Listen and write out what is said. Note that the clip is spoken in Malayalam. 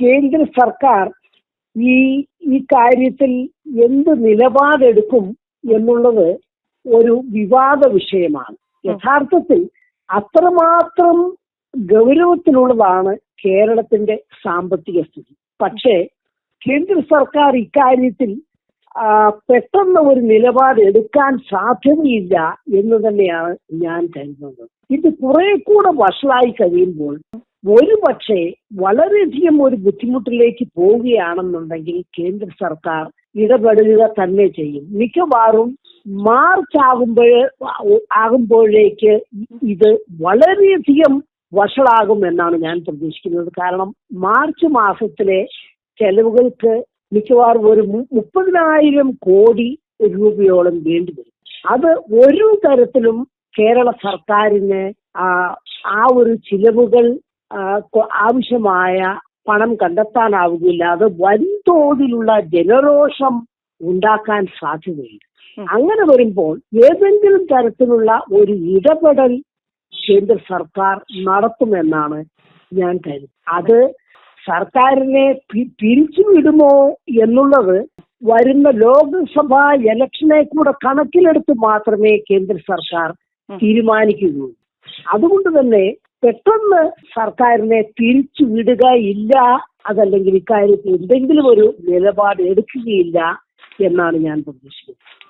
കേന്ദ്ര സർക്കാർ ഈ ഈ കാര്യത്തിൽ എന്ത് നിലപാടെടുക്കും എന്നുള്ളത് ഒരു വിവാദ വിഷയമാണ്. യഥാർത്ഥത്തിൽ അത്രമാത്രം ഗൗരവത്തിലുള്ളതാണ് കേരളത്തിന്റെ സാമ്പത്തിക സ്ഥിതി. പക്ഷേ കേന്ദ്ര സർക്കാർ ഇക്കാര്യത്തിൽ പെട്ടെന്ന് ഒരു നിലപാട് എടുക്കാൻ സാധ്യതയില്ല എന്ന് തന്നെയാണ് ഞാൻ കരുതുന്നത്. ഇത് കുറെ കൂടെ വഷളായി കഴിയുമ്പോൾ ഒരു പക്ഷേ വളരെയധികം ഒരു ബുദ്ധിമുട്ടിലേക്ക് പോവുകയാണെന്നുണ്ടെങ്കിൽ കേന്ദ്ര സർക്കാർ ഇടപെടുക തന്നെ ചെയ്യും. മിക്കവാറും മാർച്ച് ആകുമ്പോൾ ആകുമ്പോഴേക്ക് ഇത് വളരെയധികം വഷളാകും എന്നാണ് ഞാൻ പ്രതീക്ഷിക്കുന്നത്. കാരണം മാർച്ച് മാസത്തിലെ ചെലവുകൾക്ക് മിക്കവാറും ഒരു മുപ്പതിനായിരം കോടി രൂപയോളം വേണ്ടി വരും. അത് ഒരു തരത്തിലും കേരള സർക്കാരിന് ആ ഒരു ചിലവുകൾ ആവശ്യമായ പണം കണ്ടെത്താനാവുകയില്ല അത് വൻതോതിലുള്ള ജനരോഷം ഉണ്ടാക്കാൻ സാധ്യതയുണ്ട്. അങ്ങനെ വരുമ്പോൾ ഏതെങ്കിലും തരത്തിലുള്ള ഒരു ഇടപെടൽ കേന്ദ്ര സർക്കാർ നടത്തുമെന്നാണ് ഞാൻ കരുതുന്നത്. അത് സർക്കാരിനെ പിരിച്ചു പിരിച്ചുവിടുമോ എന്നുള്ളത് വരുന്ന ലോക്സഭാ ഇലക്ഷനെ കൂടെ കണക്കിലെടുത്ത് മാത്രമേ കേന്ദ്ര സർക്കാർ. തീരുമാനിക്കുകയുള്ളൂ. അതുകൊണ്ട് തന്നെ പെട്ടെന്ന് സർക്കാരിനെ പിരിച്ചു വിടുകയില്ല അതല്ലെങ്കിൽ ഇക്കാര്യത്തിൽ എന്തെങ്കിലും ഒരു നിലപാട് എടുക്കുകയില്ല എന്നാണ് ഞാൻ പ്രതീക്ഷിക്കുന്നത്.